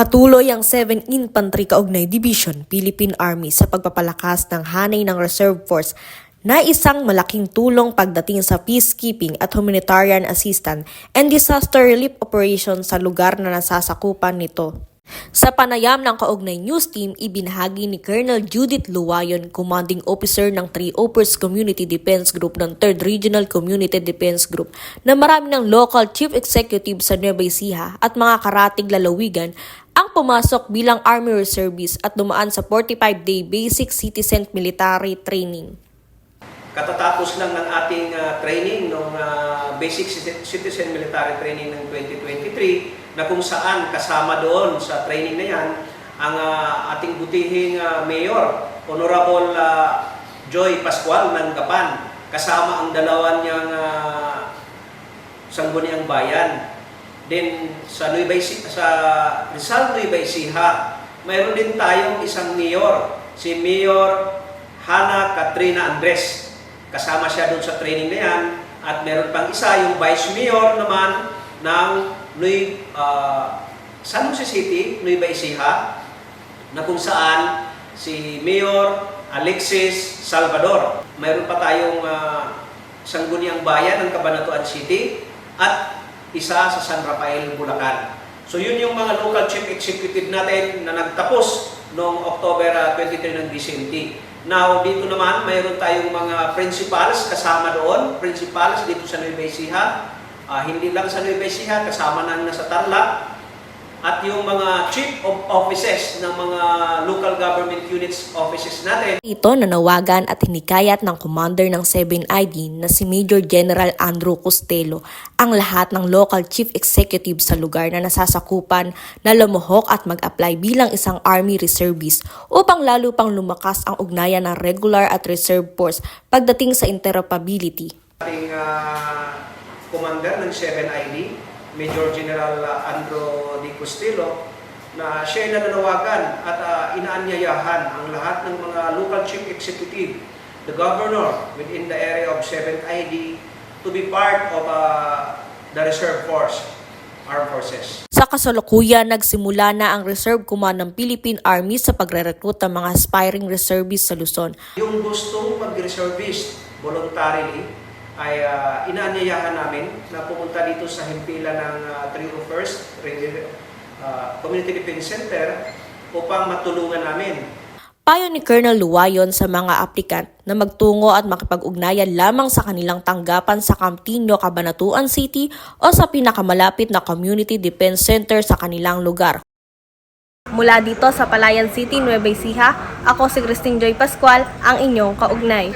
Patuloy ang 7 Infantry Kaugnay Division, Philippine Army sa pagpapalakas ng hanay ng Reserve Force na isang malaking tulong pagdating sa peacekeeping at humanitarian assistance and disaster relief operations sa lugar na nasasakupan nito. Sa panayam ng Kaugnay News Team, ibinahagi ni Colonel Judith Luwayon, Commanding Officer ng 301st Community Defense Group ng 3rd Regional Community Defense Group, na marami ng local chief executive sa Nueva Ecija at mga karatig lalawigan ang pumasok bilang Army Reservist at dumaan sa 45-day basic citizen military training. Katatapos lang ng ating ah, training ng Basic Citi- Citizen Military Training ng 2023 na kung saan kasama doon sa training na yan ang ah, ating butihing ah, Mayor, Honorable ah, Joy Pascual ng Gapan, kasama ang dalawa niyang uh, sangguniang bayan. Then sa Nueva Ecija, sa Rizal Nueva Ecija, mayroon din tayong isang mayor, si Mayor Hana Katrina Andres. Kasama siya doon sa training na yan. At meron pang isa, yung Vice Mayor naman ng Nui, uh, San Jose City, Nueva Ecija, na kung saan si Mayor Alexis Salvador. Mayroon pa tayong uh, sangguniang bayan ng Cabanatuan City at isa sa San Rafael, Bulacan. So yun yung mga local chief executive natin na nagtapos noong October uh, 23 ng DCMT. Now, dito naman, mayroon tayong mga principals kasama doon. Principals dito sa Nueva Ecija. Ah, hindi lang sa Nueva Ecija, kasama na nasa Tarlac. At yung mga chief of offices ng mga local government units offices natin, Ito nanawagan at hinikayat ng commander ng 7ID na si Major General Andrew Costello ang lahat ng local chief executive sa lugar na nasasakupan na lumuhok at mag-apply bilang isang army reservist upang lalo pang lumakas ang ugnayan ng regular at reserve force pagdating sa interoperability. ating ah, commander ng 7ID, Major General ah, Andro Di Costello, na siya ay nananawagan at ah, inaanyayahan ang lahat ng mga local chief executive, the governor within the area of 7th ID to be part of ah, the reserve force, armed forces. Sa kasalukuyan, nagsimula na ang Reserve Command ng Philippine Army sa pagre-recruit ng mga aspiring reservists sa Luzon. Yung gustong mag-reservist voluntarily ay ah, inaanyayahan namin na pumunta dito sa himpilan ng uh, 301st Re- ah, Community Defense Center upang matulungan namin Payo ni Colonel Luwayon sa mga aplikant na magtungo at makipag-ugnayan lamang sa kanilang tanggapan sa Campino, Cabanatuan City o sa pinakamalapit na Community Defense Center sa kanilang lugar. Mula dito sa Palayan City, Nueva Ecija, ako si Christine Joy Pascual, ang inyong kaugnay.